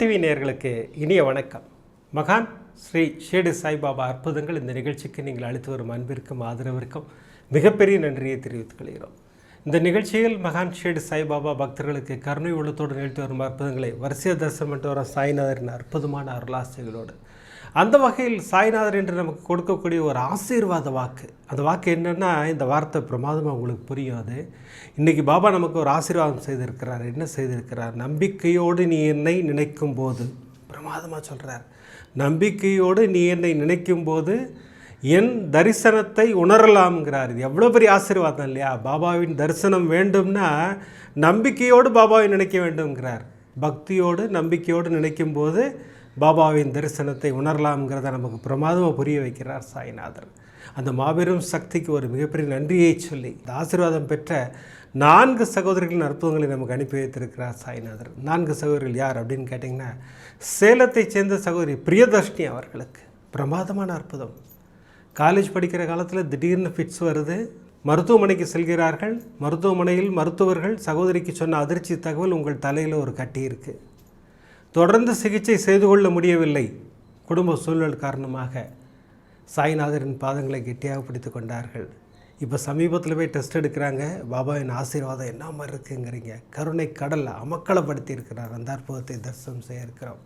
TV நேர்களுக்கு இனிய வணக்கம். மகான் ஸ்ரீ ஷேடு சாய்பாபா அற்புதங்கள் இந்த நிகழ்ச்சிக்கு நீங்கள் அளித்து வரும் அன்பிற்கும் ஆதரவிற்கும் மிகப்பெரிய நன்றியை தெரிவித்துக் கொள்கிறோம். இந்த நிகழ்ச்சியில் மகான் ஷேடு சாய்பாபா பக்தர்களுக்கு கருணை உள்ளத்தோடு நிகழ்த்தி வரும் அற்புதங்களை வரிசைய தரிசனம் பெற்று வர சாய்நாதரின் அற்புதமான அருளாசைகளோடு அந்த வகையில் சாய்நாதர் என்று நமக்கு கொடுக்கக்கூடிய ஒரு ஆசீர்வாத வாக்கு. அந்த வாக்கு என்னென்னா இந்த வார்த்தை பிரமாதமாக உங்களுக்கு புரியும் அது இன்றைக்கி பாபா நமக்கு ஒரு ஆசீர்வாதம் செய்திருக்கிறார். என்ன செய்திருக்கிறார்? நம்பிக்கையோடு நீ என்னை நினைக்கும் போது பிரமாதமாக சொல்கிறார் நம்பிக்கையோடு நீ என்னை நினைக்கும் போது என் தரிசனத்தை உணரலாம்ங்கிறார். இது எவ்வளோ பெரிய ஆசீர்வாதம் இல்லையா? பாபாவின் தரிசனம் வேண்டும்னா நம்பிக்கையோடு பாபாவை நினைக்க வேண்டும்ங்கிறார். பக்தியோடு நம்பிக்கையோடு நினைக்கும் போது பாபாவின் தரிசனத்தை உணரலாம்ங்கிறத நமக்கு பிரமாதமாக புரிய வைக்கிறார் சாய்நாதர் அந்த மாபெரும் சக்திக்கு ஒரு மிகப்பெரிய நன்றியை சொல்லி இந்த ஆசீர்வாதம் பெற்ற நான்கு சகோதரிகளின் அற்புதங்களை நமக்கு அனுப்பி வைத்திருக்கிறார் சாய்நாதர் நான்கு சகோதரிகள் யார் அப்படின்னு கேட்டிங்கன்னா சேலத்தைச் சேர்ந்த சகோதரி பிரியதர்ஷினி அவர்களுக்கு பிரமாதமான அற்புதம். காலேஜ் படிக்கிற காலத்தில் திடீர்னு ஃபிட்ஸ் வருது. மருத்துவமனைக்கு செல்கிறார்கள். மருத்துவமனையில் மருத்துவர்கள் சகோதரிக்கு சொன்ன அதிர்ச்சி தகவல் உங்கள் தலையில் ஒரு கட்டி இருக்குது தொடர்ந்து சிகிச்சை செய்து கொள்ள முடியவில்லை. குடும்ப சூழல் காரணமாக சாய்நாதரின் பாதங்களை கெட்டியாக பிடித்து கொண்டார்கள். இப்போ சமீபத்தில் போய் டெஸ்ட் எடுக்கிறாங்க. பாபாவின் ஆசீர்வாதம் என்ன மாதிரி இருக்குங்கிறீங்க. கருணை கடல் அமக்களப்படுத்தி இருக்கிறார். அந்த அற்புதத்தை தரிசனம் செய்ய இருக்கிறோம்.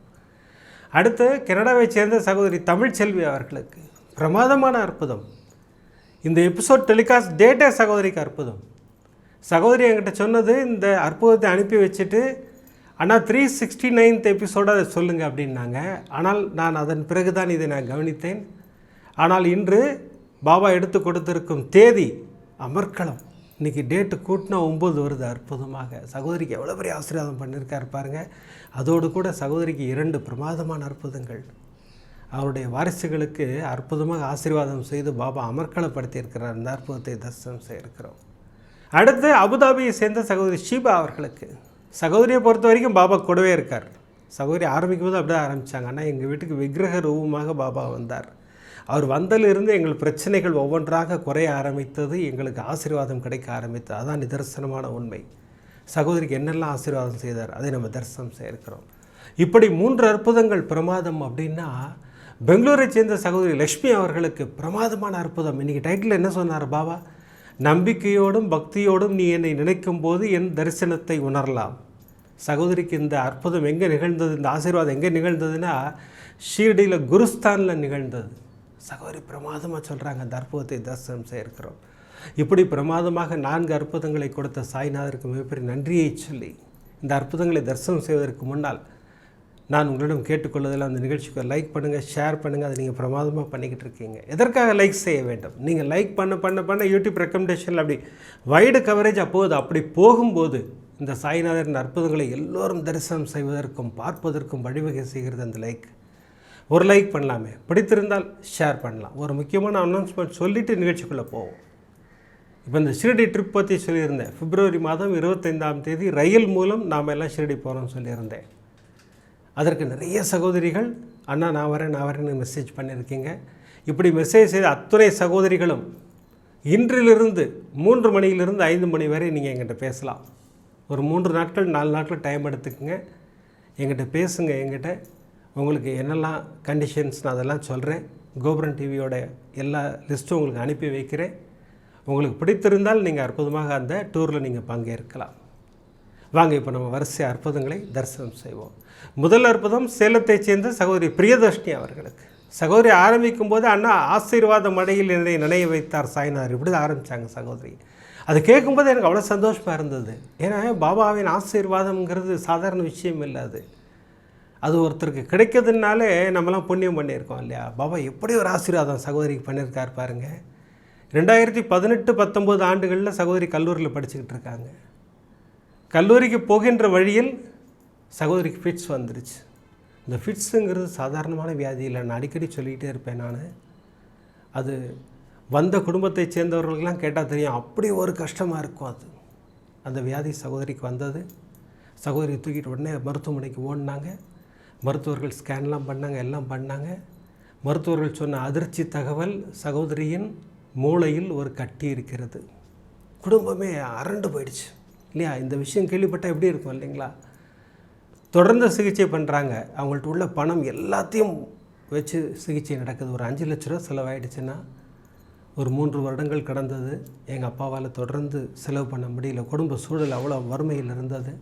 அடுத்து கனடாவைச் சேர்ந்த சகோதரி தமிழ்ச்செல்வி அவர்களுக்கு பிரமாதமான அற்புதம். இந்த எபிசோட் டெலிகாஸ்ட் டேட்டே சகோதரிக்கு அற்புதம். சகோதரி என்கிட்ட சொன்னது இந்த அற்புதத்தை அனுப்பி வச்சுட்டு ஆனால் த்ரீ சிக்ஸ்டி நைன்த் எபிசோட அதை சொல்லுங்கள் அப்படின்னாங்க. ஆனால் நான் அதன் பிறகு தான் இதை நான் கவனித்தேன். ஆனால் இன்று பாபா எடுத்து கொடுத்திருக்கும் தேதி அமர்க்களம். இன்றைக்கி டேட்டு கூட்டினா ஒம்பது வருது அற்புதமாக. சகோதரிக்கு எவ்வளோ பெரிய ஆசீர்வாதம் பண்ணியிருக்காரு பாருங்கள் அதோடு கூட சகோதரிக்கு இரண்டு பிரமாதமான அற்புதங்கள். அவருடைய வாரிசுகளுக்கு அற்புதமாக ஆசீர்வாதம் செய்து பாபா அமர்க்களப்படுத்தியிருக்கிறார். இந்த அற்புதத்தை தரிசனம் செய்திருக்கிறோம். அடுத்து அபுதாபியை சேர்ந்த சகோதரி ஷீபா அவர்களுக்கு. சகோதரியை பொறுத்த வரைக்கும் பாபா கூடவே இருக்கார். சகோதரி ஆரம்பிக்கும் போது அப்படியே ஆரம்பித்தாங்க ஆனால் எங்கள் வீட்டுக்கு விக்கிரக ரூபமாக பாபா வந்தார். அவர் வந்ததிலிருந்து எங்கள் பிரச்சனைகள் ஒவ்வொன்றாக குறைய ஆரம்பித்தது எங்களுக்கு ஆசீர்வாதம் கிடைக்க ஆரம்பித்தது. அதான் நிதர்சனமான உண்மை. சகோதரிக்கு என்னெல்லாம் ஆசீர்வாதம் செய்தார் அதை நம்ம தரிசனம் செய்திருக்கிறோம். இப்படி மூன்று அற்புதங்கள் பிரமாதம் அப்படின்னா பெங்களூரை சேர்ந்த சகோதரி லக்ஷ்மி அவர்களுக்கு பிரமாதமான அற்புதம். இன்றைக்கி டைட்டில் என்ன சொன்னார் பாபா? நம்பிக்கையோடும் பக்தியோடும் நீ என்னை நினைக்கும் போது என் தரிசனத்தை உணரலாம். சகோதரிக்கு இந்த அற்புதம் எங்கே நிகழ்ந்தது இந்த ஆசீர்வாதம் எங்கே நிகழ்ந்ததுன்னா ஷீரடியில் குருஸ்தானில் நிகழ்ந்தது. சகோதரி பிரமாதமாக சொல்கிறாங்க அந்த அற்புதத்தை தரிசனம் செய்யிருக்கிறோம் இப்படி பிரமாதமாக நான்கு அற்புதங்களை கொடுத்த சாய்நாதருக்கு மிகப்பெரிய நன்றியை சொல்லி இந்த அற்புதங்களை தரிசனம் செய்வதற்கு முன்னால் நான் உங்களிடம் கேட்டுக்கொள்வதில் அந்த நிகழ்ச்சிக்கு லைக் பண்ணுங்கள் ஷேர் பண்ணுங்கள் அதை நீங்கள் பிரமாதமாக பண்ணிக்கிட்டு இருக்கீங்க. எதற்காக லைக் செய்ய வேண்டும்? நீங்கள் லைக் பண்ண பண்ண பண்ண யூடியூப் ரெக்கமெண்டேஷனில் அப்படி வைடு கவரேஜ் அப்போது அப்படி போகும்போது இந்த சாய்நாதரின் அற்புதங்களை எல்லோரும் தரிசனம் செய்வதற்கும் பார்ப்பதற்கும் வழிவகை செய்கிறது அந்த லைக் ஒரு லைக் பண்ணலாமே. பிடித்திருந்தால் ஷேர் பண்ணலாம். ஒரு முக்கியமான அனௌன்ஸ்மெண்ட் சொல்லிவிட்டு நிகழ்ச்சிக்குள்ளே போவோம். இப்போ இந்த ஷிரடி ட்ரிப் பற்றி சொல்லியிருந்தேன். பிப்ரவரி மாதம் இருபத்தைந்தாம் தேதி ரயில் மூலம் நாம் எல்லாம் ஷிரடி போகிறோம்னு சொல்லியிருந்தேன். அதற்கு நிறைய சகோதரிகள் அண்ணா நான் வரேன் நான் வரேன்னு மெசேஜ் பண்ணியிருக்கீங்க. இப்படி மெசேஜ் செய்த அத்துணை சகோதரிகளும் இன்றிலிருந்து மூன்று மணியிலிருந்து ஐந்து மணி வரை நீங்கள் எங்கிட்ட பேசலாம். ஒரு மூன்று நாட்கள் நாலு நாட்கள் டைம் எடுத்துக்கோங்க. எங்கிட்ட பேசுங்க எங்கிட்ட உங்களுக்கு என்னெல்லாம் கண்டிஷன்ஸ் நான் அதெல்லாம் சொல்கிறேன் கோபுரன் டிவியோட எல்லா லிஸ்ட்டும் உங்களுக்கு அனுப்பி வைக்கிறேன். உங்களுக்கு பிடித்திருந்தால் நீங்கள் அற்புதமாக அந்த டூரில் நீங்கள் பங்கேற்கலாம். வாங்க இப்போ நம்ம வரிசை அற்புதங்களை தரிசனம் செய்வோம். முதல் அற்புதம் சேலத்தைச் சேர்ந்த சகோதரி பிரியதர்ஷினி அவர்களுக்கு. சகோதரி ஆரம்பிக்கும் போது அண்ணா ஆசீர்வாத மடையில் என்னை நினைய வைத்தார் சாய்னார். இப்படி தான் ஆரம்பித்தாங்க சகோதரி. அது கேட்கும்போது எனக்கு அவ்வளோ சந்தோஷமாக இருந்தது. ஏன்னா பாபாவின் ஆசீர்வாதம்ங்கிறது சாதாரண விஷயம் இல்லை அது. அது ஒருத்தருக்கு கிடைக்கிறதுனாலே நம்மலாம் புண்ணியம் பண்ணியிருக்கோம் இல்லையா? பாபா எப்படி ஒரு ஆசீர்வாதம் சகோதரிக்கு பண்ணியிருக்கார் பாருங்கள் ரெண்டாயிரத்தி பதினெட்டு பத்தொம்போது ஆண்டுகளில் சகோதரி கல்லூரியில் படிச்சுக்கிட்டு இருக்காங்க. கல்லூரிக்கு போகின்ற வழியில் சகோதரிக்கு ஃபிட்ஸ் வந்துருச்சு. இந்த ஃபிட்ஸுங்கிறது சாதாரணமான வியாதி இல்லை. நான் அடிக்கடி சொல்லிக்கிட்டே இருப்பேன் நான். அது வந்த குடும்பத்தை சேர்ந்தவர்களுக்கெல்லாம் கேட்டால் தெரியும். அப்படி ஒரு கஷ்டமாக இருக்கும் அது. அந்த வியாதி சகோதரிக்கு வந்தது. சகோதரி தூக்கிட்டு உடனே மருத்துவமனைக்கு ஓடினாங்க. மருத்துவர்கள் ஸ்கேன்லாம் பண்ணாங்க எல்லாம் பண்ணாங்க. மருத்துவர்கள் சொன்ன அதிர்ச்சி தகவல் சகோதரியின் மூளையில் ஒரு கட்டி இருக்கிறது. குடும்பமே அரண்டு போயிடுச்சு. இல்லையா? இந்த விஷயம் கேள்விப்பட்டால் எப்படி இருக்கும் இல்லைங்களா? தொடர்ந்து சிகிச்சை பண்ணுறாங்க அவங்கள்ட்ட உள்ள பணம் எல்லாத்தையும் வச்சு சிகிச்சை நடக்குது. ஒரு அஞ்சு லட்ச ரூபா செலவாயிடுச்சுன்னா ஒரு மூன்று வருடங்கள் கடந்தது. எங்கள் அப்பாவால் தொடர்ந்து செலவு பண்ண முடியல. குடும்ப சூழல் அவ்வளோ வறுமையில் இருந்தது.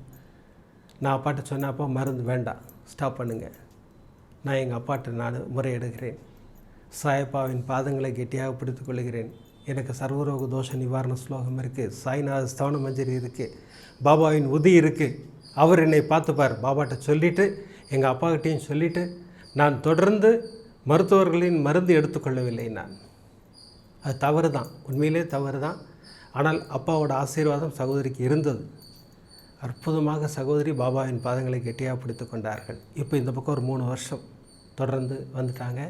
நான் அப்பாட்ட சொன்னேன் அப்பா மருந்து வேண்டாம். ஸ்டாப் பண்ணுங்கள் நான் எங்கள் அப்பாட்ட நான் முறையிடுகிறேன். சாயப்பாவின் பாதங்களை கெட்டியாக பிடித்துக் கொள்கிறேன். எனக்கு சர்வரோக தோஷ நிவாரண ஸ்லோகம் இருக்குது சாய்நாத ஸ்தவன மஞ்சரி இருக்குது பாபாவின் உதி இருக்குது அவர் என்னை பார்த்துப்பார். பாபாட்ட சொல்லிவிட்டு எங்கள் அப்பாக்கிட்டையும் சொல்லிவிட்டு நான் தொடர்ந்து மருத்துவர்களின் மருந்து எடுத்துக்கொள்ளவில்லை நான். அது தவறு தான் உண்மையிலே தவறு தான் ஆனால் அப்பாவோட ஆசீர்வாதம் சகோதரிக்கு இருந்தது. அற்புதமாக சகோதரி பாபாவின் பாதங்களை கெட்டியாக பிடித்து கொண்டார்கள். இப்போ இந்த பக்கம் ஒரு மூணு வருஷம் தொடர்ந்து வந்துட்டாங்க.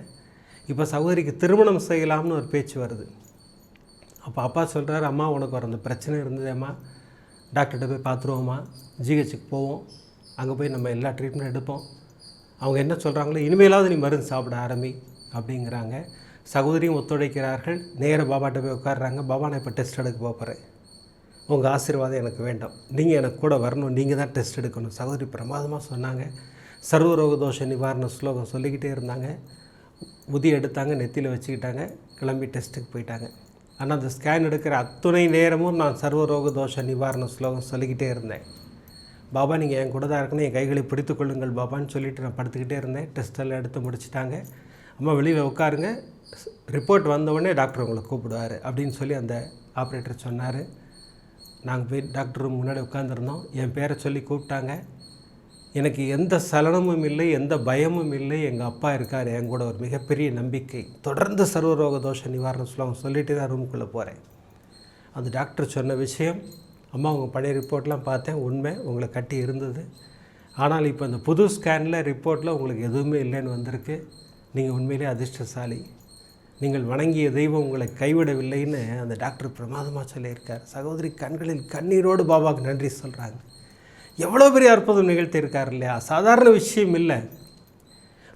இப்போ சகோதரிக்கு திருமணம் செய்யலாம்னு ஒரு பேச்சு வருது. அப்போ அப்பா சொல்கிறாரு அம்மா உனக்கு ஒரு அந்த பிரச்சனை இருந்ததேம்மா. டாக்டர்கிட்ட போய் பார்த்துருவோம்மா ஜிஹெச்சுக்கு போவோம். அங்கே போய் நம்ம எல்லா ட்ரீட்மெண்ட் எடுப்போம். அவங்க என்ன சொல்கிறாங்களோ இனிமேலாவது நீ மருந்து சாப்பிட ஆரம்பி அப்படிங்கிறாங்க. சகோதரியும் ஒத்துழைக்கிறார்கள். நேராக பாபாட்ட போய் உட்காடுறாங்க பாபா நான் இப்போ டெஸ்ட் எடுக்க போகிறேன் உங்கள் ஆசீர்வாதம் எனக்கு வேண்டாம். நீங்கள் எனக்கு கூட வரணும். நீங்கள் தான் டெஸ்ட் எடுக்கணும். சகோதரி பிரமாதமாக சொன்னாங்க. சர்வரோக தோஷ நிவாரண ஸ்லோகம் சொல்லிக்கிட்டே இருந்தாங்க. உதி எடுத்தாங்க நெத்தியில் வச்சுக்கிட்டாங்க. கிளம்பி டெஸ்ட்டுக்கு போயிட்டாங்க. ஆனால் அந்த ஸ்கேன் எடுக்கிற அத்துணை நேரமும் நான் சர்வரோக தோஷ நிவாரண ஸ்லோகம் சொல்லிக்கிட்டே இருந்தேன். பாபா நீங்கள் என் கூட தான் இருக்கணும் என் கைகளை பிடித்து கொள்ளுங்கள் பாபான்னு சொல்லிட்டு நான் படுத்துக்கிட்டே இருந்தேன். டெஸ்ட் எல்லாம் எடுத்து முடிச்சிட்டாங்க. அம்மா வெளியில் உட்காருங்க. ரிப்போர்ட் வந்தவுடனே டாக்டர் உங்களை கூப்பிடுவார் அப்படின்னு சொல்லி அந்த ஆப்ரேட்டர் சொன்னார். நாங்கள் போய் டாக்டர் முன்னாடி உட்காந்துருந்தோம் என் பேரை சொல்லி கூப்பிட்டாங்க. எனக்கு எந்த சலனமும் இல்லை எந்த பயமும் இல்லை. எங்கள் அப்பா இருக்கார் என் கூட ஒரு மிகப்பெரிய நம்பிக்கை. தொடர்ந்து சர்வரோக தோஷ நிவாரணம் சொல்லுவாங்க சொல்லிட்டு தான் ரூமுக்குள்ளே போகிறேன் அந்த டாக்டர் சொன்ன விஷயம் அம்மா உங்கள் பழைய ரிப்போர்ட்லாம் பார்த்தேன் உண்மை உங்களை கட்டி இருந்தது. ஆனால் இப்போ இந்த புது ஸ்கேனில் ரிப்போர்ட்டில் உங்களுக்கு எதுவுமே இல்லைன்னு வந்திருக்கு. நீங்கள் உண்மையிலே அதிர்ஷ்டசாலி. நீங்கள் வணங்கிய தெய்வம் உங்களை கைவிடவில்லைன்னு அந்த டாக்டர் பிரமாதமாக சொல்லியிருக்கார். சகோதரி கண்களில் கண்ணீரோடு பாபாவுக்கு நன்றி சொல்கிறாங்க எவ்வளோ பெரிய அற்புதம் நிகழ்த்தியிருக்கார் இல்லையா? சாதாரண விஷயம் இல்லை.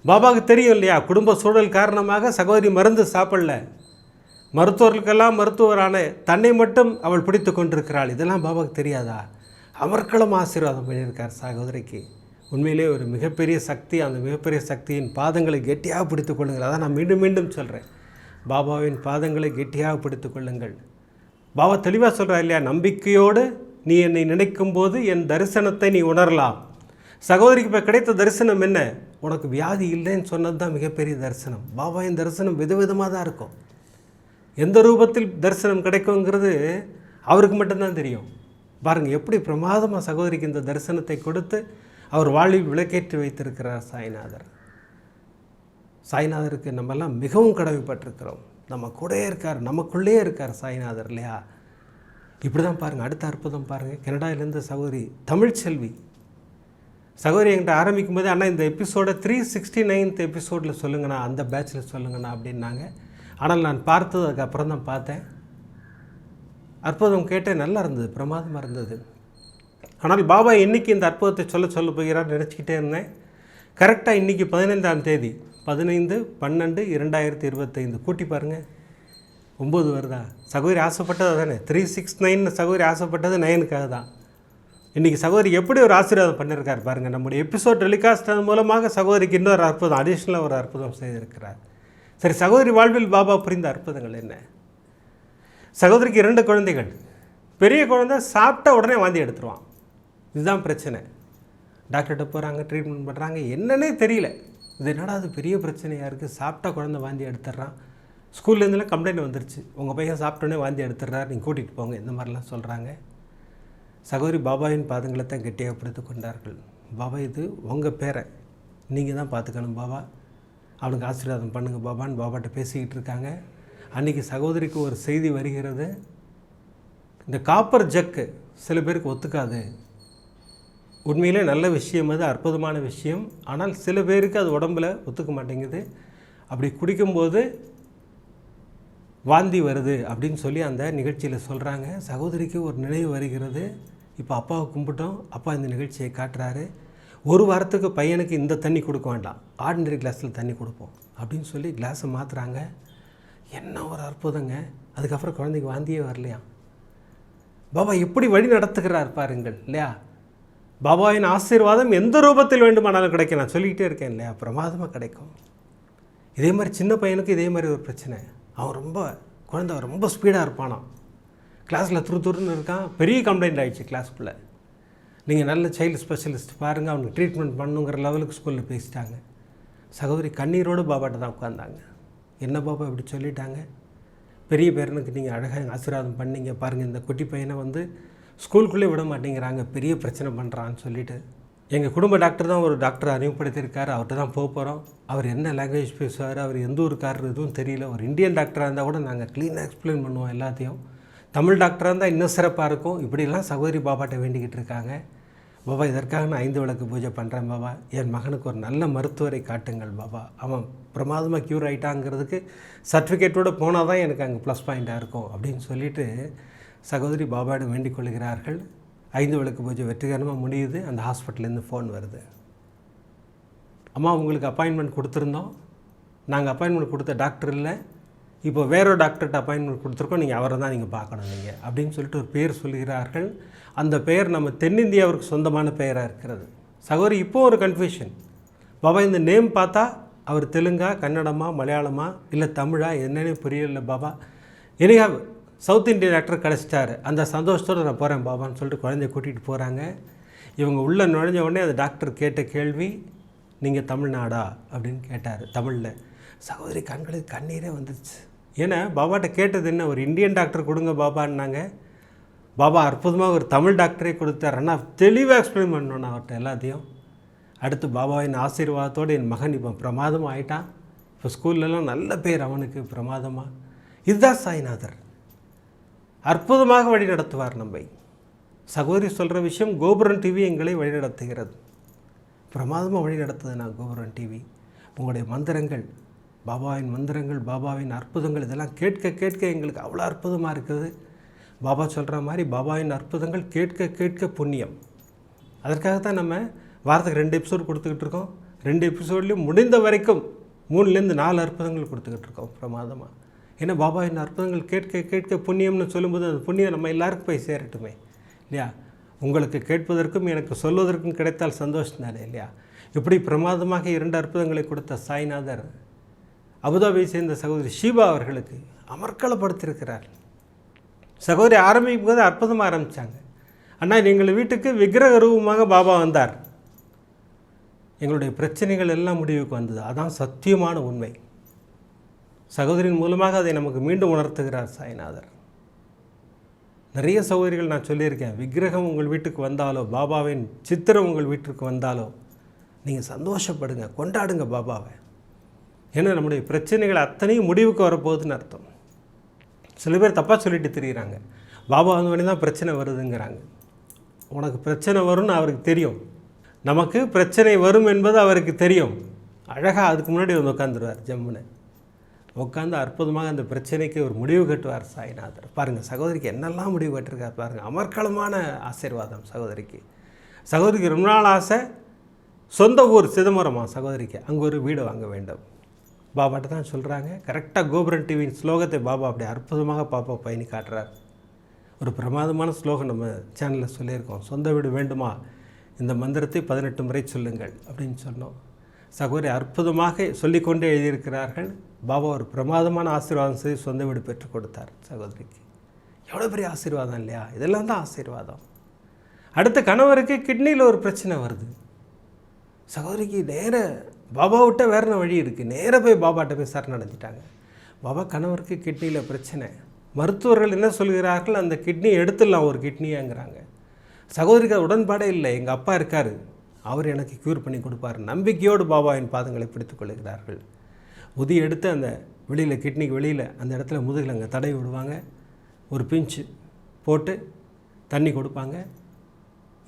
பாபாவுக்கு தெரியும் இல்லையா? குடும்ப சூழல் காரணமாக சகோதரி மருந்து சாப்பிடல. மருத்துவர்களுக்கெல்லாம் மருத்துவரான தன்னை மட்டும் அவள் பிடித்து கொண்டிருக்கிறாள். இதெல்லாம் பாபாவுக்கு தெரியாதா? அமர்க்களம் ஆசீர்வாதம் பண்ணியிருக்கார் சகோதரிக்கு. உண்மையிலே ஒரு மிகப்பெரிய சக்தி அந்த மிகப்பெரிய சக்தியின் பாதங்களை கெட்டியாக பிடித்து கொள்ளுங்கள். அதான் நான் மீண்டும் மீண்டும் சொல்கிறேன் பாபாவின் பாதங்களை கெட்டியாக பிடித்து கொள்ளுங்கள். பாபா தெளிவாக சொல்கிறா இல்லையா? நம்பிக்கையோடு நீ என்னை நினைக்கும் போது என் தரிசனத்தை நீ உணரலாம். சகோதரிக்கு இப்போ கிடைத்த தரிசனம் என்ன? உனக்கு வியாதி இல்லைன்னு சொன்னது தான் மிகப்பெரிய தரிசனம். பாபாவின் தரிசனம் விதவிதமாக தான் இருக்கும். எந்த ரூபத்தில் தரிசனம் கிடைக்குங்கிறது அவருக்கு மட்டும்தான் தெரியும். பாருங்கள் எப்படி பிரமாதமாக சகோதரிக்கு இந்த தரிசனத்தை கொடுத்து அவர் வாழ்வில் விளக்கேற்றி வைத்திருக்கிறார் சாய்நாதர். சாய்நாதருக்கு நம்மெல்லாம் மிகவும் கடமைப்பட்டிருக்கிறோம். நம்ம கூடயே இருக்கார் நமக்குள்ளே இருக்கார் சாய்நாதர் இல்லையா? இப்படி தான் பாருங்கள் அடுத்த அற்புதம் பாருங்கள் கனடாவிலேருந்து சகோதரி தமிழ்ச்செல்வி சகோதரி என்கிட்ட ஆரம்பிக்கும் போது ஆனால் இந்த எபிசோடை த்ரீ சிக்ஸ்டி நைன்த் எபிசோடில் சொல்லுங்கண்ணா அந்த பேட்சில் சொல்லுங்கண்ணா அப்படின்னாங்க. ஆனால் நான் பார்த்தது அதுக்கப்புறம் தான் பார்த்தேன். அற்புதம் கேட்டேன் நல்லா இருந்தது பிரமாதமாக இருந்தது. ஆனால் பாபா இன்றைக்கி இந்த அற்புதத்தை சொல்ல சொல்ல போகிறார் நினச்சிக்கிட்டே இருந்தேன். கரெக்டாக இன்றைக்கி பதினைந்தாம் தேதி பதினைந்து பன்னெண்டு இரண்டாயிரத்தி இருபத்தைந்து. கூட்டி பாருங்கள் ஒம்பது வருதா? சகோதரி ஆசைப்பட்டது தானே த்ரீ சிக்ஸ் நைன் சகோதரி ஆசைப்பட்டது நைனுக்காக தான். இன்றைக்கி சகோதரி எப்படி ஒரு ஆசீர்வாதம் பண்ணியிருக்கார் பாருங்கள் நம்முடைய எபிசோட் டெலிகாஸ்ட் மூலமாக சகோதரிக்கு இன்னொரு அற்புதம் அடிஷ்னலாக ஒரு அற்புதம் செய்திருக்கிறார். சரி சகோதரி வாழ்வில் பாபா புரிந்த அற்புதங்கள் என்ன? சகோதரிக்கு இரண்டு குழந்தைகள். பெரிய குழந்தை சாப்பிட்ட உடனே வாந்தி எடுத்துருவான். இதுதான் பிரச்சனை. டாக்டர்கிட்ட போகிறாங்க ட்ரீட்மெண்ட் பண்ணுறாங்க என்னன்னே தெரியல. இது என்னடா அது பெரிய பிரச்சனையாக இருக்குது சாப்பிட்டா குழந்தை வாந்தி எடுத்துடுறான். ஸ்கூல்லேருந்துலாம் கம்ப்ளைண்ட் வந்துருச்சு. உங்கள் பையன் சாப்பிட்டோன்னே வாந்தி எடுத்துடுறாரு நீங்கள் கூட்டிகிட்டு போங்க இந்த மாதிரிலாம் சொல்கிறாங்க சகோதரி பாபாவின் பாதங்களை தான் கெட்டியாக பிடித்து கொண்டார்கள். பாபா இது உங்கள் பேரை. நீங்கள் தான் பார்த்துக்கணும் பாபா. அவனுக்கு ஆசீர்வாதம் பண்ணுங்கள் பாபான்னு பாபாட்ட பேசிக்கிட்டு இருக்காங்க. அன்றைக்கி சகோதரிக்கு ஒரு செய்தி வருகிறது. இந்த காப்பர் ஜக்கு சில பேருக்கு ஒத்துக்காது. உண்மையிலே நல்ல விஷயம் அது அற்புதமான விஷயம். ஆனால் சில பேருக்கு அது உடம்புல ஒத்துக்க மாட்டேங்குது. அப்படி குடிக்கும்போது வாந்தி வருது அப்படின்னு சொல்லி அந்த நிகழ்ச்சியில் சொல்கிறாங்க சகோதரிக்கு ஒரு நினைவு வருகிறது. இப்போ அப்பாவை கும்பிட்டோம். அப்பா இந்த நிகழ்ச்சியை காட்டுறாரு. ஒரு வாரத்துக்கு பையனுக்கு இந்த தண்ணி கொடுக்க வேண்டாம். ஆர்டினரி கிளாஸில் தண்ணி கொடுப்போம் அப்படின்னு சொல்லி கிளாஸை மாற்றுறாங்க என்ன ஒரு அற்புதங்க. அதுக்கப்புறம் குழந்தைக்கு வாந்தியே வரலையா? பாபா எப்படி வழி நடத்துகிறார் பாருங்கள் இல்லையா? பாபாவின் ஆசீர்வாதம் எந்த ரூபத்தில் வேண்டுமானாலும் கிடைக்கும். நான் சொல்லிக்கிட்டே இருக்கேன் இல்லையா? பிரமாதமாக கிடைக்கும். இதே மாதிரி சின்ன பையனுக்கு இதே மாதிரி ஒரு பிரச்சனை. அவன் ரொம்ப குழந்த ரொம்ப ஸ்பீடாக இருப்பானான் கிளாஸில் துரு துருன்னு இருக்கான். பெரிய கம்ப்ளைண்ட் ஆகிடுச்சு கிளாஸ்க்குள்ளே நீங்கள் நல்ல சைல்டு ஸ்பெஷலிஸ்ட் பாருங்கள் அவனுக்கு ட்ரீட்மெண்ட் பண்ணுங்கிற லெவலுக்கு ஸ்கூலில் பேசிட்டாங்க. சகோதரி கண்ணீரோடு பாபாட்ட தான் உட்காந்தாங்க என்ன பாபா இப்படி சொல்லிட்டாங்க? பெரிய பேரனுக்கு நீங்கள் அழகாக ஆசீர்வாதம் பண்ணீங்க. பாருங்கள் இந்த குட்டி பையனை வந்து ஸ்கூலுக்குள்ளே விட மாட்டேங்கிறாங்க. பெரிய பிரச்சனை பண்ணுறான்னு சொல்லிட்டு எங்கள் குடும்ப டாக்டர் தான் ஒரு டாக்டர் அறிமுகப்படுத்தியிருக்காரு. அவர்கிட்ட தான் போக போகிறோம் அவர் என்ன லாங்குவேஜ் பேசுவார் அவர் எந்த ஊருக்காரர் எதுவும் தெரியல. ஒரு இந்தியன் டாக்டராக இருந்தால் கூட நாங்கள் க்ளீனாக எக்ஸ்பிளைன் பண்ணுவோம் எல்லாத்தையும். தமிழ் டாக்டராக இருந்தால் இன்னும் சிறப்பாக இருக்கும். இப்படிலாம் சகோதரி பாபாட்ட வேண்டிக்கிட்டு இருக்காங்க. பாபா இதற்காக நான் ஐந்து விளக்கு பூஜை பண்ணுறேன் பாபா. என் மகனுக்கு ஒரு நல்ல மருத்துவரை காட்டுங்கள் பாபா. அவன் பிரமாதமாக க்யூர் ஆகிட்டாங்கிறதுக்கு சர்டிஃபிகேட்டோடு போனால் தான் எனக்கு அங்கே ப்ளஸ் பாயிண்ட்டாக இருக்கும் அப்படின்னு சொல்லிட்டு சகோதரி பாபாவிடம் வேண்டிக் கொள்கிறார்கள். ஐந்து விளக்கு பூஜை வெற்றிகரமாக முடியுது. அந்த ஹாஸ்பிட்டலேருந்து ஃபோன் வருது. அம்மா உங்களுக்கு அப்பாயின்மெண்ட் கொடுத்துருந்தோம். நாங்கள் அப்பாயின்மெண்ட் கொடுத்த டாக்டர் இல்லை. இப்போ வேற ஒரு டாக்டர்கிட்ட அப்பாயின்மெண்ட் கொடுத்துருக்கோம். நீங்கள் அவரை தான் நீங்கள் பார்க்கணும் நீங்கள் அப்படின்னு சொல்லிட்டு ஒரு பேர் சொல்லுகிறார்கள். அந்த பெயர் நம்ம தென்னிந்தியாவிற்கு சொந்தமான பெயராக இருக்கிறது. சகோதரி இப்போ ஒரு கன்ஃபியூஷன் பாபா இந்த நேம் பார்த்தா அவர் தெலுங்கா கன்னடமா மலையாளமா இல்லை தமிழா என்னென்ன புரியல பாபா. எனக்கா சவுத் இந்தியன் டாக்டர் கிடச்சிட்டாரு அந்த சந்தோஷத்தோடு நான் போகிறேன் பாபான்னு சொல்லிட்டு குழந்தைய கூட்டிகிட்டு போகிறாங்க இவங்க உள்ளே நுழைஞ்ச உடனே அந்த டாக்டர் கேட்ட கேள்வி நீங்கள் தமிழ்நாடா? அப்படின்னு கேட்டார் தமிழில். சகோதரி கண்களுக்கு கண்ணீரே வந்துச்சு ஏன்னா பாபாட்ட கேட்டது என்ன? ஒரு இந்தியன் டாக்டர் கொடுங்க பாபான்னாங்க. பாபா அற்புதமாக ஒரு தமிழ் டாக்டரே கொடுத்தார். ஆனால் தெளிவாக எக்ஸ்பிளைன் பண்ணணும் நான் அவர்கிட்ட எல்லாத்தையும். அடுத்து பாபாவின் ஆசீர்வாதத்தோடு என் மகன் இப்போ பிரமாதமாக ஆயிட்டான். இப்போ ஸ்கூல்லலாம் நல்ல பேர் அவனுக்கு பிரமாதமாக இதுதான் சாய்நாதர். அற்புதமாக வழிநடத்துவார் நம்மை. சகோதரி சொல்கிற விஷயம் கோபுரம் டிவி எங்களை வழிநடத்துகிறது. பிரமாதமாக வழிநடத்துது நான் கோபுரன் டிவி உங்களுடைய மந்திரங்கள் பாபாவின் மந்திரங்கள் பாபாவின் அற்புதங்கள் இதெல்லாம் கேட்க கேட்க எங்களுக்கு அவ்வளோ அற்புதமாக இருக்குது. பாபா சொல்கிற மாதிரி பாபாவின் அற்புதங்கள் கேட்க கேட்க புண்ணியம். அதற்காக தான் நம்ம வாரத்துக்கு ரெண்டு எபிசோடு கொடுத்துக்கிட்டு இருக்கோம். ரெண்டு எபிசோட்லேயும் முடிந்த வரைக்கும் மூணுலேருந்து நாலு அற்புதங்கள் கொடுத்துக்கிட்டு இருக்கோம் பிரமாதமாக ஏன்னா பாபாவின் அற்புதங்கள் கேட்க கேட்க புண்ணியம்னு சொல்லும்போது அந்த புண்ணியம் நம்ம எல்லாருக்கும் போய் சேரட்டுமே இல்லையா? உங்களுக்கு கேட்பதற்கும் எனக்கு சொல்வதற்கும் கிடைத்தால் சந்தோஷம் தானே இல்லையா? இப்படி பிரமாதமாக இரண்டு அற்புதங்களை கொடுத்த சாய்நாதர் அபுதாபியை சேர்ந்த சகோதரி ஷீபா அவர்களுக்கு அமர்க்கலப்படுத்திருக்கிறார் சகோதரி ஆரம்பிக்கும் போது அற்புதமாக ஆரம்பித்தாங்க அண்ணா எங்கள் வீட்டுக்கு விக்கிரக ரூபமாக பாபா வந்தார். எங்களுடைய பிரச்சனைகள் எல்லாம் முடிவுக்கு வந்தது. அதான் சத்தியமான உண்மை. சகோதரின் மூலமாக அதை நமக்கு மீண்டும் உணர்த்துகிறார் சாய்நாதர். நிறைய சகோதரிகள் நான் சொல்லியிருக்கேன் விக்கிரகம் உங்கள் வீட்டுக்கு வந்தாலோ பாபாவின் சித்திரம் உங்கள் வீட்டிற்கு வந்தாலோ நீங்கள் சந்தோஷப்படுங்க கொண்டாடுங்க பாபாவை. ஏன்னா நம்முடைய பிரச்சனைகள் அத்தனையும் முடிவுக்கு வரப்போகுதுன்னு அர்த்தம். சில பேர் தப்பாக சொல்லிட்டு தெரிகிறாங்க பாபா வந்து தான் பிரச்சனை வருதுங்கிறாங்க. உனக்கு பிரச்சனை வரும்னு அவருக்கு தெரியும். நமக்கு பிரச்சனை வரும் என்பது அவருக்கு தெரியும். அழகாக அதுக்கு முன்னாடி வந்து உட்காந்துருவார் ஜம்முன்னு. உட்காந்து அற்புதமாக அந்த பிரச்சனைக்கு ஒரு முடிவு கட்டுவார் சாய்நாதர். பாருங்கள் சகோதரிக்கு என்னெல்லாம் முடிவு கட்டிருக்கார் பாருங்கள் அமர்க்களமான ஆசீர்வாதம் சகோதரிக்கு. சகோதரிக்கு ரொம்ப நாள் ஆசை சொந்த ஊர் சிதம்பரமா சகோதரிக்கு. அங்கே ஒரு வீடு வாங்க வேண்டும். பாபாட்ட தான் சொல்கிறாங்க கரெக்டாக கோபுரன் டிவியின் ஸ்லோகத்தை பாபா அப்படி அற்புதமாக பாப்பா பயணி காட்டுறார். ஒரு பிரமாதமான ஸ்லோகம் நம்ம சேனலில் சொல்லியிருக்கோம். சொந்த வீடு வேண்டுமா? இந்த மந்திரத்தை பதினெட்டு முறை சொல்லுங்கள் அப்படின்னு சொன்னோம். சகோதரி அற்புதமாக சொல்லிக்கொண்டே எழுதியிருக்கிறார்கள். பாபா ஒரு பிரமாதமான ஆசீர்வாதம் செய்து சொந்த வீடு பெற்றுக் கொடுத்தார் சகோதரிக்கு. எவ்வளோ பெரிய ஆசீர்வாதம் இல்லையா? இதெல்லாம் தான் ஆசீர்வாதம். அடுத்த கணவருக்கு கிட்னியில் ஒரு பிரச்சனை வருது. சகோதரிக்கு நேர பாபா விட்ட வேற வழி இருக்குது நேராக போய் பாபாட்ட போய் சரணடைஞ்சிட்டாங்க பாபா கணவருக்கு கிட்னியில் பிரச்சனை. மருத்துவர்கள் என்ன சொல்கிறார்கள்? அந்த கிட்னி எடுத்துடலாம் ஒரு கிட்னியாங்கிறாங்க. சகோதரிக்கு அது உடன்பாடே இல்லை. எங்கள் அப்பா இருக்கார். அவர் எனக்கு க்யூர் பண்ணி கொடுப்பார். நம்பிக்கையோடு பாபாவின் பாதங்களை பிடித்து கொள்கிறார்கள். உதி எடுத்து அந்த வெளியில் கிட்னிக்கு வெளியில் அந்த இடத்துல முதுகில் அங்கே தடவி விடுவாங்க. ஒரு பிஞ்சு போட்டு தண்ணி கொடுப்பாங்க.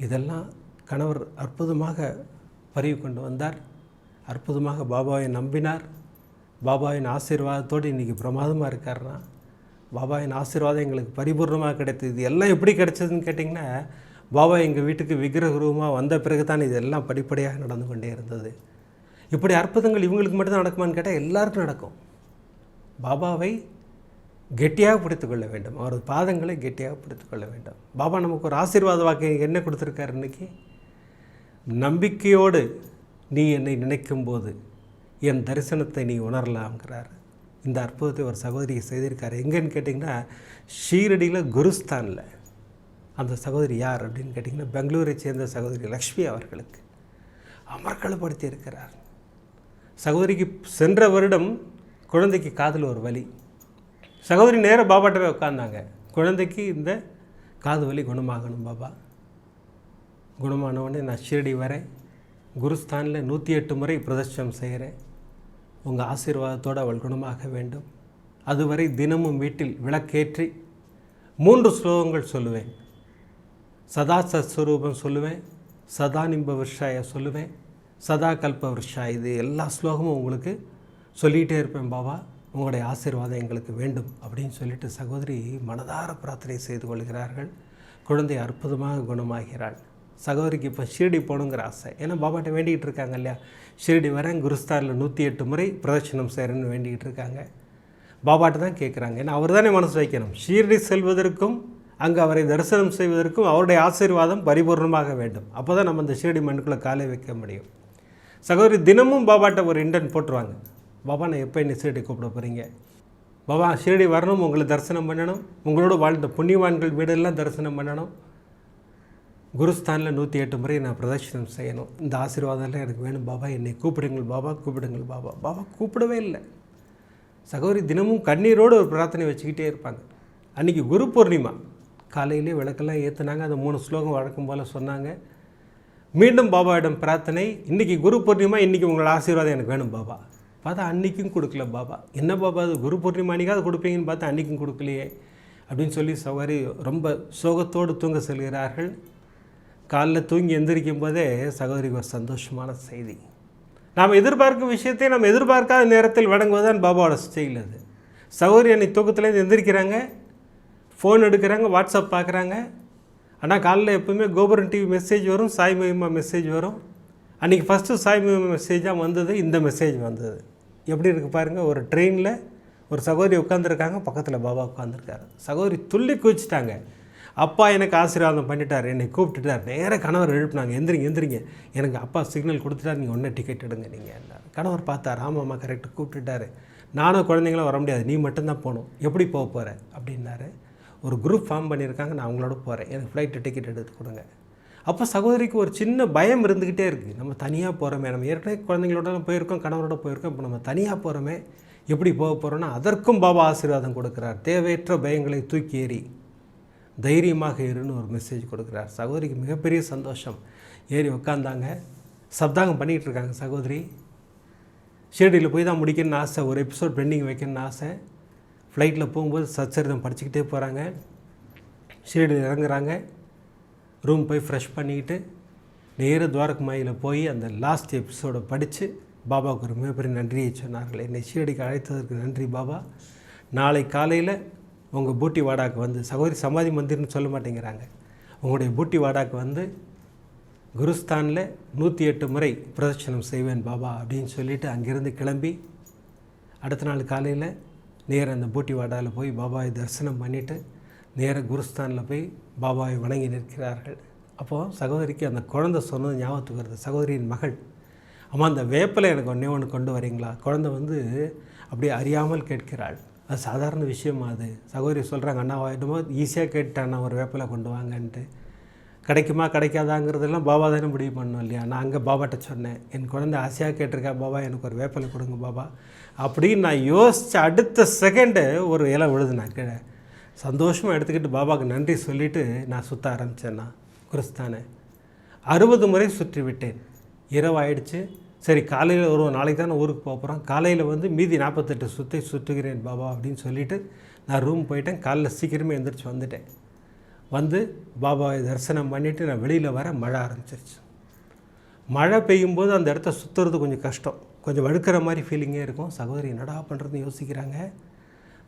இதெல்லாம் கணவர் அற்புதமாக பறிவு கொண்டு வந்தார். அற்புதமாக பாபாவை நம்பினார். பாபாவின் ஆசீர்வாதத்தோடு இன்றைக்கி பிரமாதமாக இருக்காருனா பாபாவின் ஆசீர்வாதம் எங்களுக்கு பரிபூர்ணமாக கிடைத்தது. இது எல்லாம் எப்படி கிடைச்சதுன்னு கேட்டிங்கன்னா பாபா எங்கள் வீட்டுக்கு விக்கிரக ரூபமாக வந்த பிறகு தான் இதெல்லாம் படிப்படியாக நடந்து கொண்டே இருந்தது. இப்படி அற்புதங்கள் இவங்களுக்கு மட்டும்தான் நடக்குமான்னு கேட்டால் எல்லாருக்கும் நடக்கும். பாபாவை கெட்டியாக பிடித்துக்கொள்ள வேண்டும். அவரது பாதங்களை கெட்டியாக பிடித்துக்கொள்ள வேண்டும். பாபா நமக்கு ஒரு ஆசீர்வாத வாக்கு என்ன கொடுத்துருக்காரு இன்றைக்கி நம்பிக்கையோடு நீ என்னை நினைக்கும்போது என் தரிசனத்தை நீ உணரலாம்ங்கிறார். இந்த அற்புதத்தை ஒரு சகோதரியை செய்திருக்கார். எங்கேன்னு கேட்டிங்கன்னா ஷீரடியில் குருஸ்தானில். அந்த சகோதரி யார் அப்படின்னு கேட்டிங்கன்னா பெங்களூரை சேர்ந்த சகோதரி லக்ஷ்மி அவர்களுக்கு அமர்க்களப்படுத்தி இருக்கிறார். சகோதரிக்கு சென்ற வருடம் குழந்தைக்கு காதில் ஒரு வலி. சகோதரி நேராக பாபாட்டவே உட்காந்தாங்க குழந்தைக்கு இந்த காது வலி குணமாகணும் பாபா. குணமானவொடனே நான் ஷிரடி வரேன். குருஸ்தானில் நூற்றி எட்டு முறை பிரதர்ஷனம் செய்கிறேன். உங்கள் ஆசீர்வாதத்தோடு அவள் குணமாக வேண்டும். அதுவரை தினமும் வீட்டில் விளக்கேற்றி மூன்று ஸ்லோகங்கள் சொல்லுவேன். சதா சத்ஸ்வரூபம் சொல்லுவேன் சதா நிம்ப விருஷாய சொல்லுவேன் சதா கல்ப விருஷா இது எல்லா ஸ்லோகமும் உங்களுக்கு சொல்லிகிட்டே இருப்பேன் பாபா. உங்களுடைய ஆசீர்வாதம் எங்களுக்கு வேண்டும் அப்படின்னு சொல்லிட்டு சகோதரி மனதார பிரார்த்தனை செய்து கொள்கிறார்கள். குழந்தை அற்புதமாக குணமாகிறாள். சகோதரிக்கு இப்போ ஷீரடி போகணுங்கிற ஆசை. ஏன்னா பாபாட்ட வேண்டிகிட்டு இருக்காங்க இல்லையா? ஷீரடி வரேன் குருஸ்தானில் நூற்றி எட்டு முறை பிரதட்சணம் செய்கிறேன்னு வேண்டிகிட்டு இருக்காங்க. பாபாட்ட தான் கேட்குறாங்க ஏன்னா அவர் தானே மனசு வைக்கணும். ஷீரடி செல்வதற்கும் அங்கே அவரை தரிசனம் செய்வதற்கும் அவருடைய ஆசீர்வாதம் பரிபூர்ணமாக வேண்டும். அப்போ தான் நம்ம இந்த ஷீரடி மண்ணுக்குள்ளே காலை வைக்க முடியும். சகோதரி தினமும் பாபாட்ட ஒரு இண்டன் போட்டுருவாங்க. பாபா நான் எப்போ என்ன ஷீரடி கூப்பிட போகிறீங்க பாபா ஷீரடி வரணும் உங்களை தரிசனம் பண்ணணும். உங்களோட வாழ்ந்த புண்ணியவான்கள் வீடெல்லாம் தரிசனம் பண்ணணும். குருஸ்தானில் நூற்றி எட்டு முறை நான் பிரதர்ஷனம் செய்யணும். இந்த ஆசீர்வாதம்லாம் எனக்கு வேணும். பாபா என்னை கூப்பிடுங்கள். பாபா கூப்பிடுங்கள். பாபா பாபா கூப்பிடவே இல்லை. சகோதரி தினமும் கண்ணீரோடு ஒரு பிரார்த்தனை வச்சுக்கிட்டே இருப்பாங்க. அன்றைக்கி குரு பூர்ணிமா. காலையிலே விளக்கெல்லாம் ஏற்றுனாங்க அந்த மூணு ஸ்லோகம் வழக்கம் போல் சொன்னாங்க. மீண்டும் பாபாவிடம் பிரார்த்தனை இன்றைக்கி குரு பூர்ணிமா இன்றைக்கி உங்களோட ஆசீர்வாதம் எனக்கு வேணும் பாபா. பார்த்தா அன்றைக்கும் கொடுக்கல பாபா. என்ன பாபா அது குரு பூர்ணிமா அன்றைக்காவது கொடுப்பீங்கன்னு பார்த்தா அன்றைக்கும் கொடுக்கலையே. அப்படின்னு சொல்லி சவாரி ரொம்ப சோகத்தோடு தூங்க செல்கிறார்கள். காலைல தூங்கி எந்திரிக்கும் போதே சகோதரிக்கு ஒரு சந்தோஷமான செய்தி. நாம் எதிர்பார்க்கும் விஷயத்தை நம்ம எதிர்பார்க்காத நேரத்தில் வழங்குவதுதான் பாபாவோட ஸ்டைல் அது. சகோதரி அன்னைக்கு தூக்கத்துலேருந்து எந்திரிக்கிறாங்க. ஃபோன் எடுக்கிறாங்க வாட்ஸ்அப் பார்க்குறாங்க. ஆனால் காலைல எப்போவுமே கோபுரம் டிவி மெசேஜ் வரும் சாய் மகிமா மெசேஜ் வரும். அன்றைக்கி ஃபஸ்ட்டு சாய் மகிமா மெசேஜாக வந்தது இந்த மெசேஜ் வந்தது. எப்படி இருக்குது பாருங்கள் ஒரு ட்ரெயினில் ஒரு சகோதரி உட்காந்துருக்காங்க பக்கத்தில் பாபா உட்காந்துருக்காரு சகோதரி துள்ளி குதிச்சிட்டாங்க. அப்பா எனக்கு ஆசீர்வாதம் பண்ணிட்டார் என்னை கூப்பிட்டுட்டார். நேராக கணவர் எழுப்பினாங்க எந்திரிங்க எந்திரிங்க. எனக்கு அப்பா சிக்னல் கொடுத்துட்டார் நீங்கள் ஒன்றே டிக்கெட் எடுங்க நீங்கள் கணவர் பார்த்தார் ஆமாம்மா கரெக்டாக கூப்பிட்டுட்டாரு. நானும் குழந்தைங்களாம் வர முடியாது நீ மட்டும்தான் போகணும். எப்படி போக போகிற அப்படின்னாரு. ஒரு குரூப் ஃபார்ம் பண்ணியிருக்காங்க நான் அவங்களோட போகிறேன் எனக்கு ஃப்ளைட்டு டிக்கெட் எடுத்து கொடுங்க. அப்போ சகோதரிக்கு ஒரு சின்ன பயம் இருந்துக்கிட்டே இருக்குது நம்ம தனியாக போகிறோமே நம்ம ஏற்கனவே குழந்தைங்களோட போயிருக்கோம் கணவரோட போயிருக்கோம் இப்போ நம்ம தனியாக போகிறோமே எப்படி போக போகிறோன்னா அதற்கும் பாபா ஆசீர்வாதம் கொடுக்குறார். தேவையற்ற பயங்களை தூக்கி ஏறி தைரியமாக இருன்னு ஒரு மெசேஜ் கொடுக்குறார். சகோதரிக்கு மிகப்பெரிய சந்தோஷம். ஏறி உக்காந்தாங்க. சப்தாங்கம் பண்ணிகிட்டு இருக்காங்க சகோதரி. ஷீரடியில் போய் தான் முடிக்கணும்னு ஆசை. ஒரு எபிசோட் பெண்டிங் வைக்கணும்னு ஆசை. ஃப்ளைட்டில் போகும்போது சச்சரிதம் படிச்சுக்கிட்டே போகிறாங்க. ஷீரடியில் இறங்குறாங்க. ரூம் போய் ஃப்ரெஷ் பண்ணிக்கிட்டு நேர துவாரகமாயில் போய் அந்த லாஸ்ட் எபிசோடை படித்து பாபாவுக்கு ஒரு மிகப்பெரிய நன்றியை சொன்னார்கள். என்னை ஷீரடிக்கு அழைத்ததற்கு நன்றி பாபா. நாளை காலையில் உங்கள் பூட்டி வாடாக்கு வந்து சகோதரி சமாதி மந்திர்னு சொல்ல மாட்டேங்கிறாங்க. உங்களுடைய பூட்டி வாடாக்கு வந்து குருஸ்தானில் நூற்றி எட்டு முறை பிரதட்சணம் செய்வேன் பாபா அப்படின்னு சொல்லிவிட்டு அங்கேருந்து கிளம்பி அடுத்த நாள் காலையில் நேராக அந்த பூட்டிவாடாவில் போய் பாபாவை தரிசனம் பண்ணிவிட்டு நேராக குருஸ்தானில் போய் பாபாவை வணங்கி நிற்கிறார்கள். அப்போது சகோதரிக்கு அந்த குழந்தை சொன்னது ஞாபகத்துக்கு வருது. சகோதரியின் மகள் அம்மா அந்த வேப்பில் எனக்கு ஒன்றே ஒன்று கொண்டு வரீங்களா? குழந்தை வந்து அப்படியே அறியாமல் கேட்கிறாள். அது சாதாரண விஷயமா அது? சகோதரி சொல்கிறாங்க அண்ணா என்னமோ ஈஸியாக கேட்டாண்ணா ஒரு வேப்பிலை கொண்டு வாங்கன்ட்டு. கிடைக்குமா கிடைக்காதாங்கிறதெல்லாம் பாபா தானே முடிவு பண்ணணும் இல்லையா? நான் அங்கே பாபாட்ட சொன்னேன். என் குழந்தை ஆசையாக கேட்டிருக்கா பாபா எனக்கு ஒரு வேப்பலை கொடுங்க பாபா. அப்படின்னு நான் யோசித்த அடுத்த செகண்டு ஒரு இலை விழுது நான் கீழே. சந்தோஷமாக எடுத்துக்கிட்டு பாபாவுக்கு நன்றி சொல்லிவிட்டு நான் சுற்ற ஆரம்பித்தேன்னா குருஸ்தானே. அறுபது முறை சுற்றி விட்டேன். இரவு ஆயிடுச்சு. சரி காலையில் ஒரு நாளைக்கு தான் ஊருக்கு போக போகிறோம் காலையில் வந்து மீதி நாற்பத்தெட்டு சுற்றி சுற்றுகிறேன் பாபா அப்படின்னு சொல்லிவிட்டு நான் ரூம் போயிட்டேன். காலைல சீக்கிரமே எழுந்திரிச்சு வந்துட்டேன். வந்து பாபாவை தரிசனம் பண்ணிவிட்டு நான் வெளியில் வர மழை ஆரம்பிச்சிருச்சு. மழை பெய்யும்போது அந்த இடத்த சுற்றுறது கொஞ்சம் கஷ்டம். கொஞ்சம் வழுக்கிற மாதிரி ஃபீலிங்கே இருக்கும். சகோதரி என்னடா பண்ணுறதுன்னு யோசிக்கிறாங்க.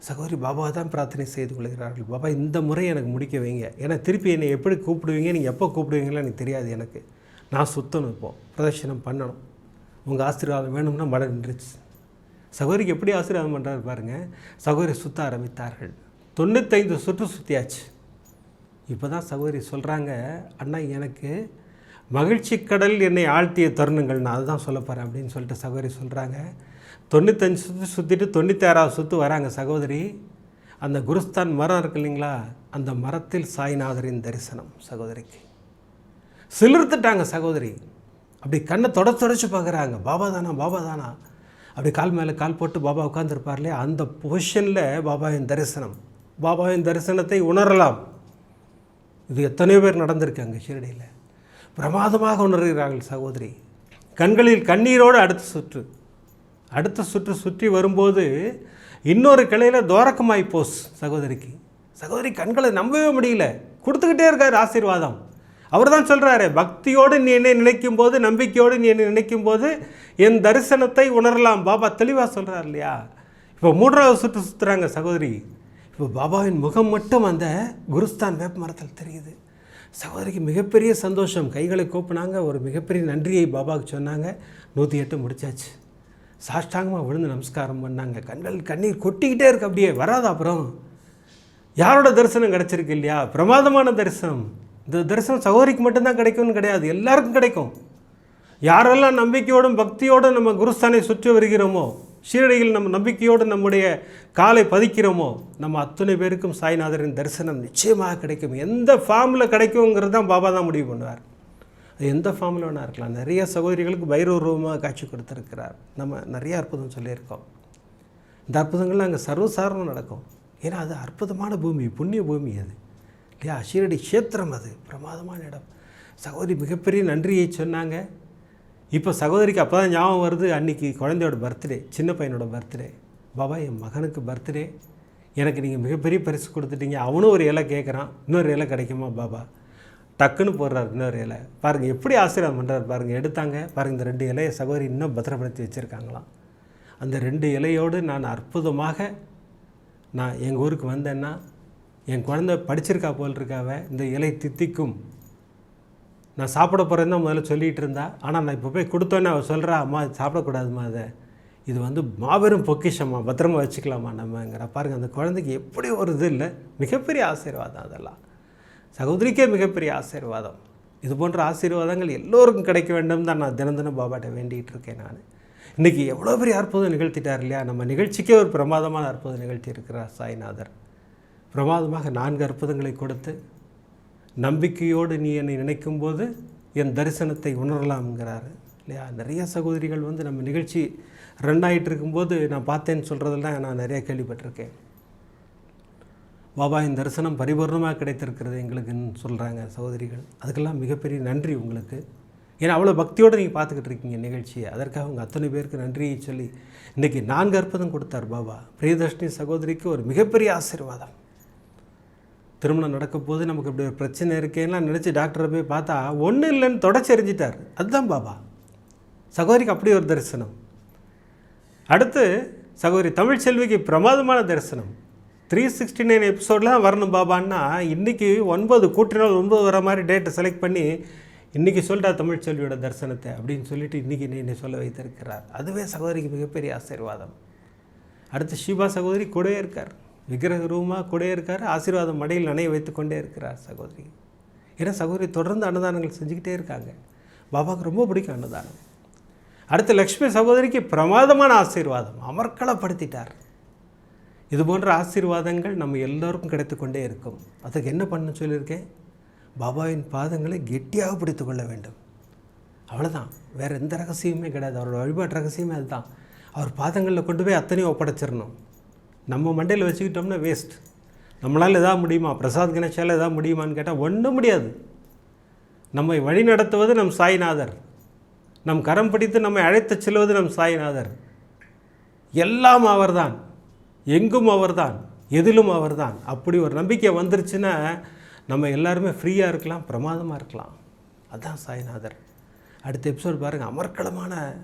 சகோதரி பாபா தான் பிரார்த்தனை செய்து கொள்கிறார்கள். பாபா இந்த முறை எனக்கு முடிக்க வைங்க. ஏன்னா திருப்பி என்னை எப்படி கூப்பிடுவீங்க? நீங்கள் எப்போ கூப்பிடுவீங்களோ எனக்கு தெரியாது எனக்கு. நான் சுற்றணும் இப்போது பிரதர்ஷனம் பண்ணணும். உங்கள் ஆசீர்வாதம் வேணும்னா மழை நின்றுச்சு. சகோதரிக்கு எப்படி ஆசீர்வாதம் பண்ணுறாரு பாருங்கள் சகோதரி சுற்ற ஆரம்பித்தார்கள். தொண்ணூத்தைந்து சுற்று சுற்றியாச்சு இப்போ தான் சகோதரி சொல்கிறாங்க அண்ணா எனக்கு மகிழ்ச்சி கடல் என்னை ஆழ்த்திய தருணங்கள். நான் அதுதான் சொல்ல போகிறேன் அப்படின்னு சொல்லிட்டு சகோதரி சொல்கிறாங்க தொண்ணூத்தஞ்சு சுற்று சுற்றிட்டு தொண்ணூத்தாறாவது சுற்று வராங்க சகோதரி. அந்த குருஸ்தான் மரம் இருக்கு இல்லைங்களா அந்த மரத்தில் சாய்நாதரின் தரிசனம் சகோதரிக்கு. சிலிர்த்துட்டாங்க சகோதரி. அப்படி கண்ணை தொட தொடச்சு பார்க்குறாங்க பாபா தானா பாபா தானா? அப்படி கால் மேலே கால் போட்டு பாபா உட்காந்துருப்பார்லையே அந்த பொசிஷனில் பாபாவின் தரிசனம். பாபாவின் தரிசனத்தை உணரலாம். இது எத்தனையோ பேர் நடந்திருக்காங்க ஷீரடியில். பிரமாதமாக உணர்கிறார்கள் சகோதரி. கண்களில் கண்ணீரோடு அடுத்த சுற்று. அடுத்த சுற்று சுற்றி வரும்போது இன்னொரு கிளையில் தோரக்கமாய் போஸ் சகோதரிக்கு. சகோதரி கண்களை நம்பவே முடியல. கொடுத்துக்கிட்டே இருக்கார் ஆசீர்வாதம். அவர் தான் சொல்கிறாரு பக்தியோடு நீ என்னை நினைக்கும் போது நம்பிக்கையோடு நீ என்னை நினைக்கும் போது என் தரிசனத்தை உணரலாம். பாபா தெளிவாக சொல்கிறார் இல்லையா? இப்போ மூன்றாவது சுற்று சுற்றுறாங்க சகோதரி. இப்போ பாபாவின் முகம் மட்டும் அந்த குருஸ்தான் வேப்ப மரத்தில் தெரியுது. சகோதரிக்கு மிகப்பெரிய சந்தோஷம். கைகளை கூப்பினாங்க. ஒரு மிகப்பெரிய நன்றியை பாபாவுக்கு சொன்னாங்க. நூற்றி எட்டு முடிச்சாச்சு. சாஷ்டாங்கமாக விழுந்து நமஸ்காரம் பண்ணாங்க. கண்கள் கண்ணீர் கொட்டிக்கிட்டே இருக்கு அப்படியே. வராதா அப்புறம். யாரோட தரிசனம் கிடச்சிருக்கு இல்லையா? பிரமாதமான தரிசனம். இந்த தரிசனம் சகோதரிக்கு மட்டும்தான் கிடைக்கும்னு கிடையாது. எல்லாருக்கும் கிடைக்கும். யாரெல்லாம் நம்பிக்கையோடும் பக்தியோடும் நம்ம குருஸ்தானை சுற்றி வருகிறோமோ ஷீரடியில் நம்ம நம்பிக்கையோடு நம்முடைய காலை பதிக்கிறோமோ நம்ம அத்தனை பேருக்கும் சாய்நாதரின் தரிசனம் நிச்சயமாக கிடைக்கும். எந்த ஃபார்மில் கிடைக்குங்கிறது தான் பாபா தான் முடிவு பண்ணுவார். அது எந்த ஃபார்மில் வேணா இருக்கலாம். நிறைய சகோதரிகளுக்கு பைரவ ரூபமாக காட்சி கொடுத்துருக்கிறார். நம்ம நிறைய அற்புதம் சொல்லியிருக்கோம். இந்த அற்புதங்கள்லாம் அங்கே சர்வசாரணம் நடக்கும். ஏன்னா அது அற்புதமான பூமி புண்ணிய பூமி அது. இல்லையா? ஷீரடி க்ஷேத்திரம் அது. பிரமாதமான இடம். சகோதரி மிகப்பெரிய நன்றியை சொன்னாங்க. இப்போ சகோதரிக்கு அப்போ தான் ஞாபகம் வருது அன்றைக்கி குழந்தையோட பர்த்டே சின்ன பையனோட பர்த்டே பாபா என் மகனுக்கு பர்த்டே எனக்கு நீங்கள் மிகப்பெரிய பரிசு கொடுத்துட்டீங்க. அவனும் ஒரு இலை கேட்குறான் இன்னொரு இலை கிடைக்குமா பாபா? டக்குன்னு போடுறார் இன்னொரு இலை. பாருங்கள் எப்படி ஆசீர்வாதம் பண்ணுறாரு பாருங்கள் எடுத்தாங்க. பாருங்கள் இந்த ரெண்டு இலையை சகோதரி இன்னும் பத்திரப்படுத்தி வச்சுருக்காங்களாம். அந்த ரெண்டு இலையோடு நான் அற்புதமாக நான் எங்கள் ஊருக்கு வந்தேன்னா என் குழந்தை படிச்சிருக்கா போல் இருக்காவ இந்த இலை தித்திக்கும். நான் சாப்பிட போகிறேன்னு தான் முதல்ல சொல்லிகிட்டு இருந்தா. ஆனால் நான் இப்போ போய் கொடுத்தோன்னே அவள் சொல்கிறா அம்மா சாப்பிடக்கூடாதுமா சாப்பிடக்கூடாதும்மா அதை இது வந்து மாபெரும் பொக்கிஷம்மா பத்திரமா வச்சுக்கலாமா நம்மங்கிற. பாருங்கள் அந்த குழந்தைக்கு எப்படி ஒரு இது இல்லை. மிகப்பெரிய ஆசீர்வாதம் அதெல்லாம். சகோதரிக்கே மிகப்பெரிய ஆசீர்வாதம். இது போன்ற ஆசீர்வாதங்கள் எல்லோருக்கும் கிடைக்க வேண்டும் தான் நான் தினம் தினம் பாபாட்ட வேண்டிகிட்டு இருக்கேன் நான். இன்றைக்கி எவ்வளோ பெரிய அற்புதம் நிகழ்த்திட்டார் இல்லையா? நம்ம நிகழ்ச்சிக்கே ஒரு பிரமாதமான அற்புதம் நிகழ்த்தி இருக்கிறார் சாய்நாதர். பிரமாதமாக நான்கு அற்புதங்களை கொடுத்து நம்பிக்கையோடு நீ என்னை நினைக்கும் போது என் தரிசனத்தை உணரலாம்ங்கிறாரு. இல்லையா? நிறைய சகோதரிகள் வந்து நம்ம நிகழ்ச்சி ரன் ஆகிட்டு இருக்கும்போது நான் பார்த்தேன்னு சொல்கிறதெல்லாம் நான் நிறைய கேள்விப்பட்டிருக்கேன். பாபா என் தரிசனம் பரிபூர்ணமாக கிடைத்திருக்கிறது எங்களுக்குன்னு சொல்கிறாங்க சகோதரிகள். அதுக்கெல்லாம் மிகப்பெரிய நன்றி உங்களுக்கு. ஏன்னா அவ்வளோ பக்தியோடு நீங்கள் பார்த்துக்கிட்டு இருக்கீங்க நிகழ்ச்சியை. அதற்காக உங்கள் அத்தனை பேருக்கு நன்றியை சொல்லி இன்றைக்கி நான்கு அற்புதம் கொடுத்தார் பாபா. பிரியதர்ஷினி சகோதரிக்கு ஒரு மிகப்பெரிய ஆசீர்வாதம். திருமணம் நடக்கும்போது நமக்கு இப்படி ஒரு பிரச்சனை இருக்கேன்னா நினச்சி டாக்டரை போய் பார்த்தா ஒன்றும் இல்லைன்னு தொடச்சி எறிஞ்சிட்டார். அதுதான் பாபா. சகோதரிக்கு அப்படி ஒரு தரிசனம். அடுத்து சகோதரி தமிழ்ச்செல்விக்கு பிரமாதமான தரிசனம். த்ரீ சிக்ஸ்டி நைன் எபிசோடில் வரணும் பாபான்னா இன்றைக்கி ஒன்பது கூட்டினால் ஒன்பது வர மாதிரி டேட்டை செலக்ட் பண்ணி இன்றைக்கி சொல்லிட்டா தமிழ்ச்செல்வியோட தரிசனத்தை அப்படின்னு சொல்லிட்டு இன்றைக்கி என்னை சொல்ல வைத்திருக்கிறார். அதுவே சகோதரிக்கு மிகப்பெரிய ஆசீர்வாதம். அடுத்து ஷீபா சகோதரி கூடவே இருக்கார். விக்கிரக ரூபமாக கூட இருக்கார் ஆசீர்வாதம் மடையில் நனைய வைத்து கொண்டே இருக்கிறார் சகோதரி. ஏன்னா சகோதரி தொடர்ந்து அன்னதானங்கள் செஞ்சுக்கிட்டே இருக்காங்க. பாபாவுக்கு ரொம்ப பிடிக்கும் அன்னதானம். அடுத்து லக்ஷ்மி சகோதரிக்கு பிரமாதமான ஆசீர்வாதம். அமர்க்களப்படுத்திட்டார். இது போன்ற ஆசீர்வாதங்கள் நம்ம எல்லோருக்கும் கிடைத்து கொண்டே இருக்கும். அதுக்கு என்ன பண்ண சொல்லியிருக்கேன் பாபாவின் பாதங்களை கெட்டியாக பிடித்து கொள்ள வேண்டும். அவ்வளோதான் வேறு எந்த ரகசியமே கிடையாது. அவரோட வழிபாட்டு ரகசியமே அதுதான். அவர் பாதங்களில் கொண்டு போய் அத்தனையும் ஒப்படைச்சிடணும். நம்ம மண்டையில் வச்சுக்கிட்டோம்னா வேஸ்ட் நம்மளால் எதாவது முடியுமா? பிரசாத் கணேஷால் எதாவது முடியுமான்னு கேட்டால் ஒன்றும் முடியாது. நம்மை வழி நடத்துவது நம் சாய்நாதர். நம் கரம் பிடித்து நம்மை அழைத்துச் செல்வது நம் சாய்நாதர். எல்லாம் அவர்தான். எங்கும் அவர்தான். எதிலும் அவர்தான். அப்படி ஒரு நம்பிக்கை வந்துருச்சுன்னா நம்ம எல்லாருமே ஃப்ரீயாக இருக்கலாம் பிரமாதமாக இருக்கலாம். அதுதான் சாய்நாதர். அடுத்த எபிசோட் பாருங்கள் அமர்க்களமான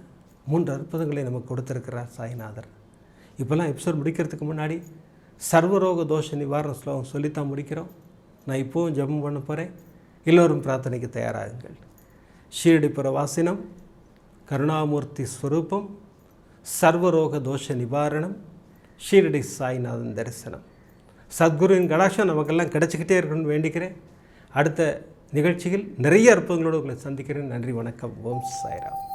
மூன்று அற்புதங்களை நமக்கு கொடுத்துருக்கிறார் சாய்நாதர். இப்போல்லாம் எபிசோட் முடிக்கிறதுக்கு முன்னாடி சர்வரோக தோஷ நிவாரண ஸ்லோகம் சொல்லித்தான் முடிக்கிறோம். நான் இப்போவும் ஜெபம் பண்ண போகிறேன் எல்லோரும் பிரார்த்தனைக்கு தயாராகுங்கள். ஷீரடி வாசினம் கருணாமூர்த்தி ஸ்வரூபம் சர்வரோக தோஷ நிவாரணம் ஷீரடி சாய்நாதன் தரிசனம். சத்குருவின் கடாட்சம் நமக்கெல்லாம் கிடச்சிக்கிட்டே இருக்கணும்னு வேண்டிக்கிறேன். அடுத்த நிகழ்ச்சியில் நிறைய அற்புதங்களோடு உங்களை சந்திக்கிறேன். நன்றி வணக்கம். ஓம் சாய்ராம்.